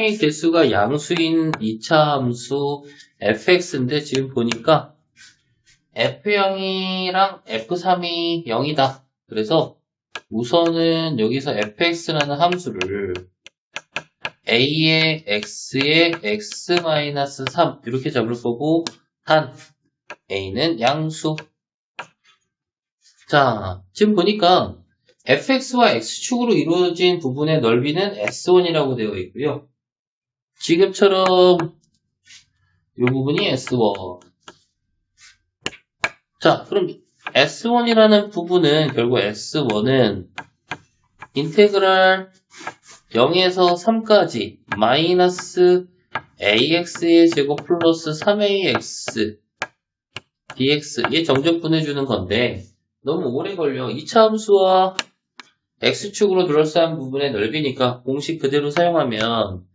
개수가 양수인 2차 함수 fx인데 지금 보니까 f0이랑 f3이 0이다. 그래서 우선은 여기서 fx라는 함수를 a의 x의 x-3 이렇게 잡을 거고 단 a는 양수 자 지금 보니까 fx와 x축으로 이루어진 부분의 넓이는 s1이라고 되어 있고요. 지금처럼 이 부분이 S1. 자, 그럼 S1이라는 부분은 결국 S1은 인테그랄 0에서 3까지 마이너스 AX의 제곱 플러스 3AX dx 얘 정적 분해주는 건데 너무 오래 걸려. 2차 함수와 X축으로 둘러싼 부분의 넓이니까 공식 그대로 사용하면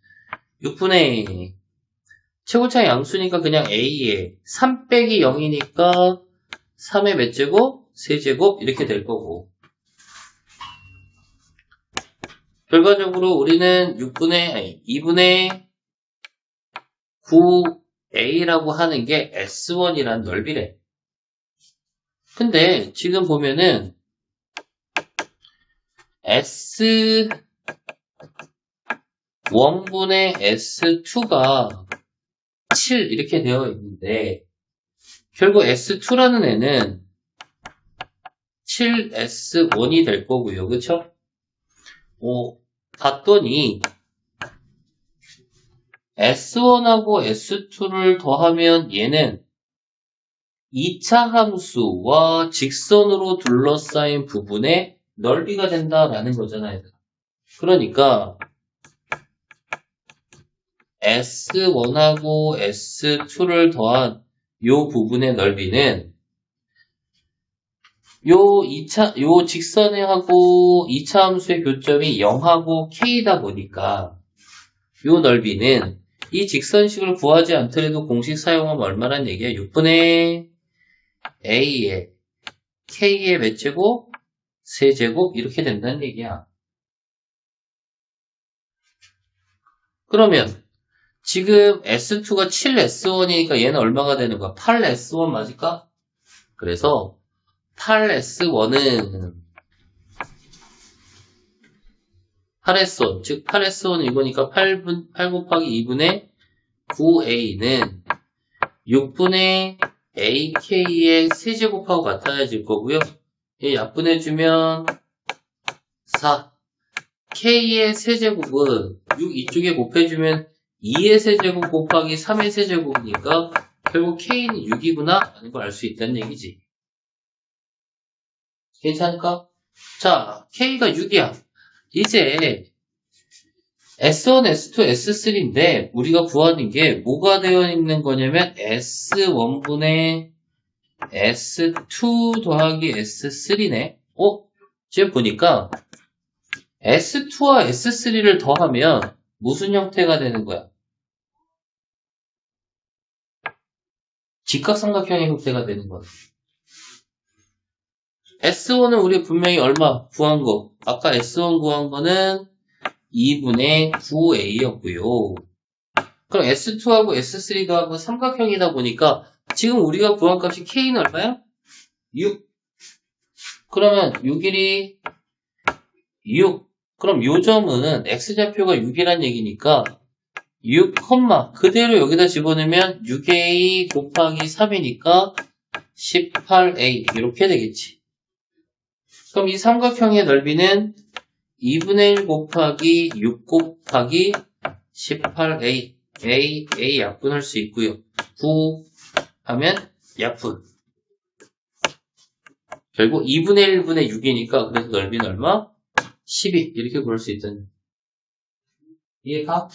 6분의 최고차 양수니까 그냥 A에 3 빼기 0이니까 3의 몇 제곱? 세제곱 이렇게 될 거고 결과적으로 우리는 6분의 아니 2분의 9A라고 하는 게 S1이란 넓이래. 근데 지금 보면은 S 1분의 S2가 7 이렇게 되어 있는데 결국 S2라는 애는 7S1이 될 거고요. 그쵸? 어, 봤더니 S1하고 S2를 더하면 얘는 2차 함수와 직선으로 둘러싸인 부분의 넓이가 된다라는 거잖아요. 그러니까 S1하고 S2를 더한 요 부분의 넓이는 요 2차, 요 직선에 하고 2차 함수의 교점이 0하고 K다 보니까 요 넓이는 이 직선식을 구하지 않더라도 공식 사용하면 얼마란 얘기야? 6분의 A의 K의 몇 제곱? 세제곱? 이렇게 된다는 얘기야. 그러면 지금 S2가 7S1이니까 얘는 얼마가 되는 거야? 8S1 맞을까? 그래서 8S1은 8S1, 즉 8S1은 이거니까 8분, 8 곱하기 2분의 9A는 6분의 AK의 세제곱하고 같아질 거고요. 얘 약분해주면 4. K의 세제곱은 6 이쪽에 곱해주면 2의 세제곱 곱하기 3의 세제곱이니까 결국 K는 6이구나 라는 걸 알 수 있다는 얘기지. 괜찮을까? 자, K가 6이야. 이제 S1, S2, S3인데 우리가 구하는 게 뭐가 되어 있는 거냐면 S1분의 S2 더하기 S3네. 어? 지금 보니까 S2와 S3를 더하면 무슨 형태가 되는 거야? 직각삼각형의 형태가 되는 거야. S1은 우리 분명히 얼마 구한 거? 아까 S1 구한 거는 2분의 9A였고요. 그럼 S2하고 S3 더하고 삼각형이다 보니까 지금 우리가 구한 값이 K는 얼마야? 6. 그러면 6일이 6. 그럼 요 점은 X좌표가 6이란 얘기니까 6, 그대로 여기다 집어넣으면 6A 곱하기 3이니까 18A 이렇게 되겠지. 그럼 이 삼각형의 넓이는 2분의 1 곱하기 6 곱하기 18A A, A 약분할 수 있고요. 9 하면 약분. 결국 2분의 1분의 6이니까 그래서 넓이는 얼마? 12 이렇게 구할 수 있다는 이해가?